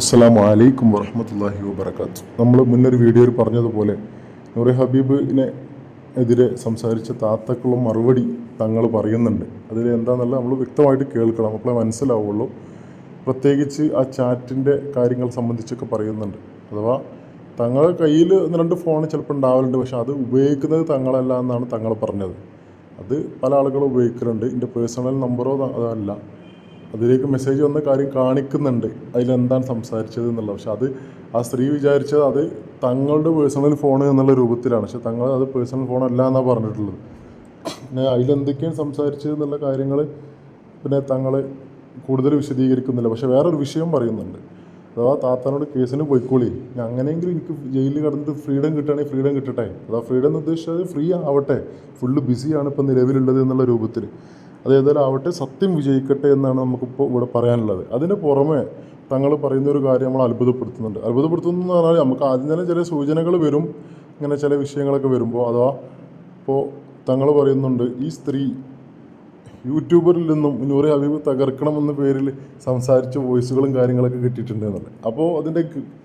അസ്സലാമു വലൈക്കും വറഹമത്തല്ലാഹി വബർക്കാത്ത് നമ്മൾ മുന്നൊരു വീഡിയോയിൽ പറഞ്ഞതുപോലെ നൂറെ ഹബീബിനെ എതിരെ സംസാരിച്ച താത്തക്കുള്ള മറുപടി തങ്ങൾ പറയുന്നുണ്ട്. അതിൽ എന്താണെന്നല്ല നമ്മൾ വ്യക്തമായിട്ട് കേൾക്കണം അപ്പോഴേ മനസ്സിലാവുള്ളൂ. പ്രത്യേകിച്ച് ആ ചാറ്റിന്റെ കാര്യങ്ങൾ സംബന്ധിച്ചൊക്കെ പറയുന്നുണ്ട്. അഥവാ തങ്ങളുടെ കയ്യിൽ ഒന്ന് രണ്ട് ഫോൺ ചിലപ്പോൾ ഉണ്ടാവലുണ്ട് പക്ഷെ അത് ഉപയോഗിക്കുന്നത് തങ്ങളല്ല എന്നാണ് തങ്ങൾ പറഞ്ഞത്. അത് പല ആളുകളും ഉപയോഗിക്കുന്നുണ്ട് എന്റെ പേഴ്സണൽ നമ്പറോ അതല്ല. അതിലേക്ക് മെസ്സേജ് വന്ന കാര്യം കാണിക്കുന്നുണ്ട്. അതിലെന്താണ് സംസാരിച്ചത് എന്നുള്ളത്. പക്ഷെ അത് ആ സ്ത്രീ വിചാരിച്ചത് അത് തങ്ങളുടെ പേഴ്സണൽ ഫോൺ എന്നുള്ള രൂപത്തിലാണ്. പക്ഷെ തങ്ങൾ അത് പേഴ്സണൽ ഫോൺ അല്ല എന്നാണ് പറഞ്ഞിട്ടുള്ളത്. പിന്നെ അതിലെന്തൊക്കെയാണ് സംസാരിച്ചത് എന്നുള്ള കാര്യങ്ങൾ പിന്നെ തങ്ങൾ കൂടുതൽ വിശദീകരിക്കുന്നില്ല. പക്ഷെ വേറൊരു വിഷയം പറയുന്നുണ്ട്. അഥവാ താത്താനോട് കേസിന് പോയിക്കോളി. അങ്ങനെയെങ്കിലും എനിക്ക് ജയിലിൽ കിടന്നിട്ട് ഫ്രീഡം കിട്ടുകയാണെങ്കിൽ ഫ്രീഡം കിട്ടട്ടെ. അതാ ഫ്രീഡം എന്ന് ഉദ്ദേശിച്ചത് ഫ്രീ ആവട്ടെ. ഫുള്ള് ബിസിയാണ് ഇപ്പം നിലവിലുള്ളത് എന്നുള്ള രൂപത്തിൽ. അത് ഏതായാലും ആവട്ടെ സത്യം വിജയിക്കട്ടെ എന്നാണ് നമുക്കിപ്പോൾ ഇവിടെ പറയാനുള്ളത്. അതിന് പുറമെ തങ്ങൾ പറയുന്ന ഒരു കാര്യം നമ്മൾ അത്ഭുതപ്പെടുത്തുന്നുണ്ട്. അത്ഭുതപ്പെടുത്തുന്നു എന്ന് പറഞ്ഞാൽ നമുക്ക് ആദ്യം തന്നെ ചില സൂചനകൾ വരും ഇങ്ങനെ ചില വിഷയങ്ങളൊക്കെ വരുമ്പോൾ അഥവാ ഇപ്പോൾ തങ്ങൾ പറയുന്നുണ്ട് ഈ സ്ത്രീ യൂട്യൂബറിൽ നിന്നും നൂറെ ഹബീബ് തകർക്കണമെന്ന പേരിൽ സംസാരിച്ച വോയിസുകളും കാര്യങ്ങളൊക്കെ കിട്ടിയിട്ടുണ്ട് അപ്പോൾ അതിന്റെ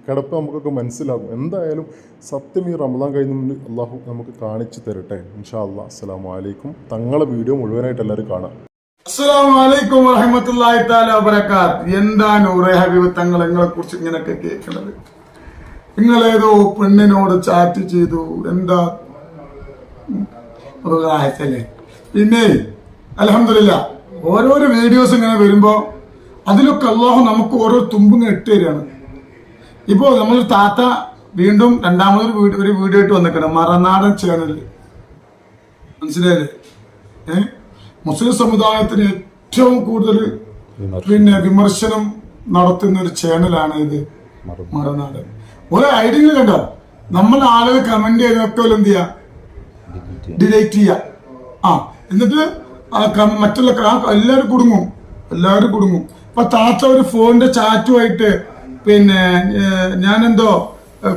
കിടപ്പ് നമുക്കൊക്കെ മനസ്സിലാകും. എന്തായാലും സത്യം ഈ റമദാൻ കഴിഞ്ഞ അള്ളാഹു നമുക്ക് കാണിച്ചു തരട്ടെ. ഇൻഷാ അള്ളാഹ് അസ്സാം വലൈക്കും തങ്ങളെ വീഡിയോ മുഴുവനായിട്ട് എല്ലാവരും കാണാം. അസ്സലാമു അലൈക്കും വറഹ്മത്തുള്ളാഹി താല വബറകാത്ത്. എന്താ നൂറെ ഹബീബ് തങ്ങൾ നിങ്ങളെ കുറിച്ച് ഇങ്ങനെയൊക്കെ കേൾക്കുന്നത് നിങ്ങളേതോ പെണ്ണിനോട് ചാറ്റ് ചെയ്തു. എന്താ? മൃഗായത്തല്ലേ പിന്നെ അലഹമില്ല ഓരോരോ വീഡിയോസ് ഇങ്ങനെ വരുമ്പോ അതിലൊക്കെ അള്ളാഹു നമുക്ക് ഓരോ തുമ്പും ഇട്ട് തരികയാണ് ഇപ്പോ നമ്മൾ താത്ത വീണ്ടും രണ്ടാമതൊരു വീഡിയോ ഒരു വീഡിയോ ഇട്ട് വന്നിക്കണം മറനാടൻ ചാനലിൽ മനസ്സിലായില്ലേ? ഏ? മുസ്ലിം സമുദായത്തിന് ഏറ്റവും കൂടുതൽ പിന്നെ വിമർശനം നടത്തുന്ന ഒരു ചാനലാണ് ഇത്. മറനാടൻ. ഓരോ ഐഡിയ കണ്ടോ? നമ്മൾ ആളുകൾ കമന്റ് ചെയ്തൊക്കെ എന്ത് ചെയ്യാ? ഡിലൈറ്റ് ചെയ്യാ. ആ എന്നിട്ട് ആ മറ്റുള്ള ആ എല്ലാവരും കുടുങ്ങും. എല്ലാവരും കുടുങ്ങും. ഇപ്പൊ താത്ത ഒരു ഫോണിന്റെ ചാറ്റുമായിട്ട് പിന്നെ ഞാനെന്തോ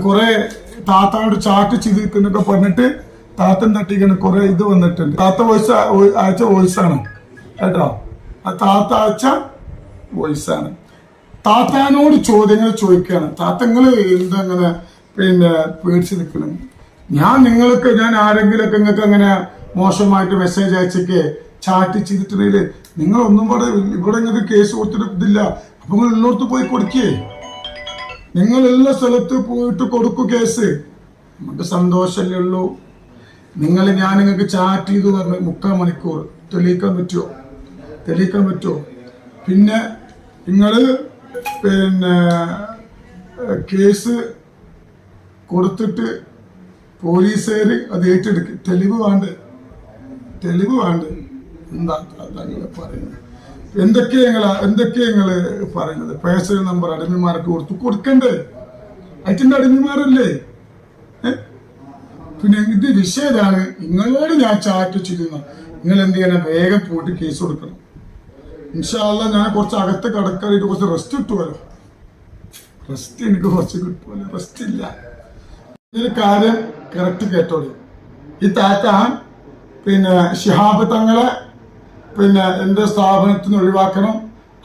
കുറെ താത്താനോട് ചാറ്റ് ചെയ്തിരിക്കുന്നൊക്കെ പറഞ്ഞിട്ട് താത്തൻ തട്ടിക്കണ കുറെ ഇത് വന്നിട്ടുണ്ട്. താത്ത വോയിസ് അയച്ച വോയിസാണ് കേട്ടോ? ആ താത്ത അയച്ച വോയിസാണ് താത്താനോട് ചോദ്യങ്ങൾ ചോദിക്കുകയാണ് താത്തങ്ങൾ എന്തങ്ങനെ പിന്നെ പേടിച്ച് നിൽക്കണം ഞാൻ നിങ്ങൾക്ക് ഞാൻ ആരെങ്കിലുമൊക്കെ നിങ്ങൾക്ക് അങ്ങനെ മോശമായിട്ട് മെസ്സേജ് അയച്ചൊക്കെ ചാറ്റ് ചെയ്തിട്ടുണ്ടെങ്കിൽ നിങ്ങൾ ഒന്നും ഇവിടെ ഇവിടെ നിങ്ങൾക്ക് കേസ് കൊടുത്തിട്ടില്ല അപ്പൊ നിങ്ങൾ ഉള്ളോർത്ത് പോയി കൊടുക്കേ. നിങ്ങൾ എല്ലാ സ്ഥലത്ത് പോയിട്ട് കൊടുക്കൂ കേസ്. നമുക്ക് സന്തോഷമല്ലേ ഉള്ളൂ. നിങ്ങൾ ഞാൻ നിങ്ങൾക്ക് ചാറ്റ് ചെയ്തു പറഞ്ഞു മുക്കാൽ മണിക്കൂർ. തെളിയിക്കാൻ പറ്റുമോ തെളിയിക്കാൻ പറ്റുമോ പിന്നെ നിങ്ങൾ പിന്നെ കേസ് കൊടുത്തിട്ട് പോലീസുകാർ അത് ഏറ്റെടുക്കും. തെളിവ് വേണ്ട? തെളിവ് വേണ്ട? എന്താ പറയുന്നത് എന്തൊക്കെയാ നിങ്ങൾ എന്തൊക്കെയാ നിങ്ങൾ പറയുന്നത്? പേഴ്സണൽ നമ്പർ അടിമമാർക്ക് കൊടുത്തു കൊടുക്കണ്ടേ? അയറ്റിന്റെ അടിമമാരല്ലേ? പിന്നെ ഇത് വിഷയതാണ് നിങ്ങളോട് ഞാൻ ചാറ്റ് ചെയ്യുന്ന നിങ്ങൾ എന്ത് ചെയ്യണം വേഗം പോയിട്ട് കേസ് കൊടുക്കണം. ഇൻഷാല്ല ഞാൻ കുറച്ച് അകത്ത് കടക്കാനായിട്ട് കുറച്ച് റെസ്റ്റ് കിട്ടുമല്ലോ റെസ്റ്റ് എനിക്ക് കുറച്ച് കിട്ടുമല്ലോ റെസ്റ്റ് ഇല്ല. ഇതിൽ കാര്യം കറക്റ്റ് കേട്ടോളൂ. ഈ താത്ത പിന്നെ ഷിഹാബ് തങ്ങളെ പിന്നെ എന്റെ സ്ഥാപനത്തിൽ നിന്ന് ഒഴിവാക്കണം.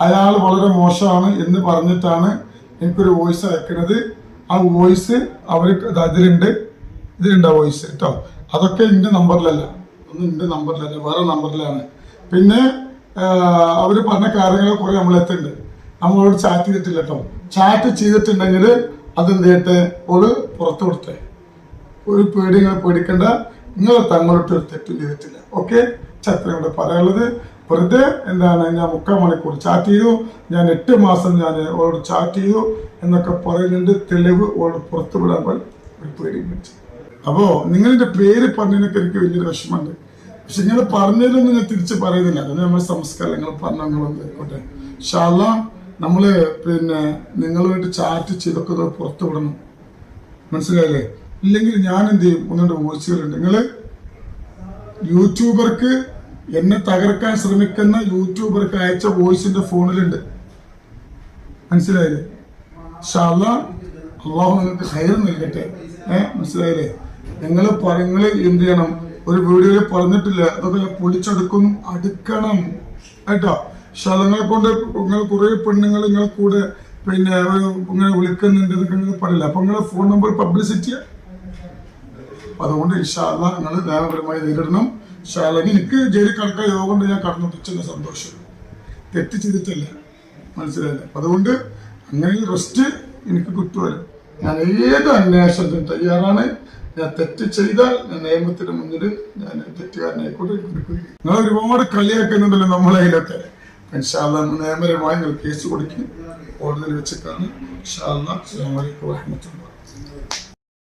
അയാൾ വളരെ മോശമാണ് എന്ന് പറഞ്ഞിട്ടാണ് എനിക്കൊരു വോയിസ് അയക്കുന്നത്. ആ വോയിസ് അവർ അതിലുണ്ട് ഇതിലുണ്ട്. ആ വോയിസ് കേട്ടോ അതൊക്കെ എന്റെ നമ്പറിലല്ല ഒന്നും എന്റെ നമ്പറിലല്ല വേറെ നമ്പറിലാണ് പിന്നെ അവർ പറഞ്ഞ കാര്യങ്ങൾ കുറെ നമ്മൾ എത്തുന്നുണ്ട് നമ്മളോട് ചാറ്റ് ചെയ്തിട്ടില്ല കേട്ടോ ചാറ്റ് ചെയ്തിട്ടുണ്ടെങ്കിൽ അതെന്ത് ചെയ്യട്ടെ? ഓൾ പുറത്തു കൊടുത്തേ ഒരു പേടി നിങ്ങൾ പേടിക്കണ്ട. നിങ്ങൾ തങ്ങളോട്ട് ഒരു തെറ്റും ചെയ്തിട്ടില്ല. ഓക്കെ ചത്രയോട് പറയാനുള്ളത് വെറുതെ എന്താണ് ഞാൻ മുക്കാൽ മണിക്കൂർ ചാറ്റ് ചെയ്തു ഞാൻ എട്ട് മാസം ഞാൻ അവളോട് ചാറ്റ് ചെയ്തു എന്നൊക്കെ പറയുന്നുണ്ട്. തെളിവ് അവളോട് പുറത്തു വിടാൻ ഒരു പേടി വെച്ചു അപ്പോ നിങ്ങളുടെ പേര് പറഞ്ഞതിനൊക്കെ എനിക്ക് വലിയൊരു വിഷമമുണ്ട്. പക്ഷെ നിങ്ങൾ പറഞ്ഞതിലൊന്നും ഞാൻ തിരിച്ച് പറയുന്നില്ല. അത് നമ്മൾ സംസ്കാരം നിങ്ങൾ പറഞ്ഞങ്ങളൊന്നും ആയിക്കോട്ടെ ഷാല നമ്മൾ പിന്നെ നിങ്ങളുമായിട്ട് ചാറ്റ് ചെയ്തൊക്കെ പുറത്തു വിടണം. മനസ്സിലായില്ലേ? ഇല്ലെങ്കിൽ ഞാൻ എന്ത് ചെയ്യും? ഒന്നുകൊണ്ട് മോശികളുണ്ട് നിങ്ങൾ യൂട്യൂബർക്ക് എന്നെ തകർക്കാൻ ശ്രമിക്കുന്ന യൂട്യൂബർക്ക് അയച്ച വോയിസിന്റെ ഫോണിലുണ്ട്. മനസ്സിലായില്ലേ? ഷാല്ല അള്ളാഹു നിങ്ങൾക്ക് ഹൈർ നൽകട്ടെ. ഏ മനസ്സിലായില്ലേ? നിങ്ങൾ നിങ്ങൾ എന്ത് ചെയ്യണം? ഒരു വീഡിയോയിൽ പറഞ്ഞിട്ടില്ല. അതൊക്കെ പൊളിച്ചെടുക്കും. അടുക്കണം. കേട്ടോ? ശലങ്ങളെ കൊണ്ട് നിങ്ങൾ കുറെ പെണ്ണുങ്ങൾ നിങ്ങളെ കൂടെ പിന്നെ ഇങ്ങനെ വിളിക്കുന്നുണ്ട്. എന്നൊക്കെ നിങ്ങൾ പറയില്ല? അപ്പൊ നിങ്ങളെ ഫോൺ നമ്പർ പബ്ലിസിറ്റിയാ? അതുകൊണ്ട് ഇഷാല നിങ്ങൾ നിയമപരമായി നേരിടണം ഇൻഷാല്ല എനിക്ക് ജയിലിൽ കിടക്കാൻ യോഗം കൊണ്ട് ഞാൻ കടന്നു. തുച്ഛന്ന സന്തോഷം. തെറ്റ് ചെയ്തിട്ടല്ല. മനസ്സിലായില്ല? അപ്പൊ അതുകൊണ്ട് അങ്ങനെ റെസ്റ്റ് എനിക്ക് കിട്ടുമല്ലോ ഞാൻ ഏത് അന്വേഷണത്തിനും തയ്യാറാണ്. ഞാൻ തെറ്റ് ചെയ്താൽ ഞാൻ നിയമത്തിന് മുന്നിൽ ഞാൻ തെറ്റുകാരനായിക്കോട്ടെ നിങ്ങൾ ഒരുപാട് കളിയാക്കുന്നുണ്ടല്ലോ നമ്മളതിലൊക്കെ ഇൻഷാല്ല നിയമപരമായി കേസ് കൊടുക്കും കോടതിയിൽ വെച്ചിട്ടാണ്. ഇൻഷാല്ല അലൈക്കും വറഹ്മത്തുള്ളാഹി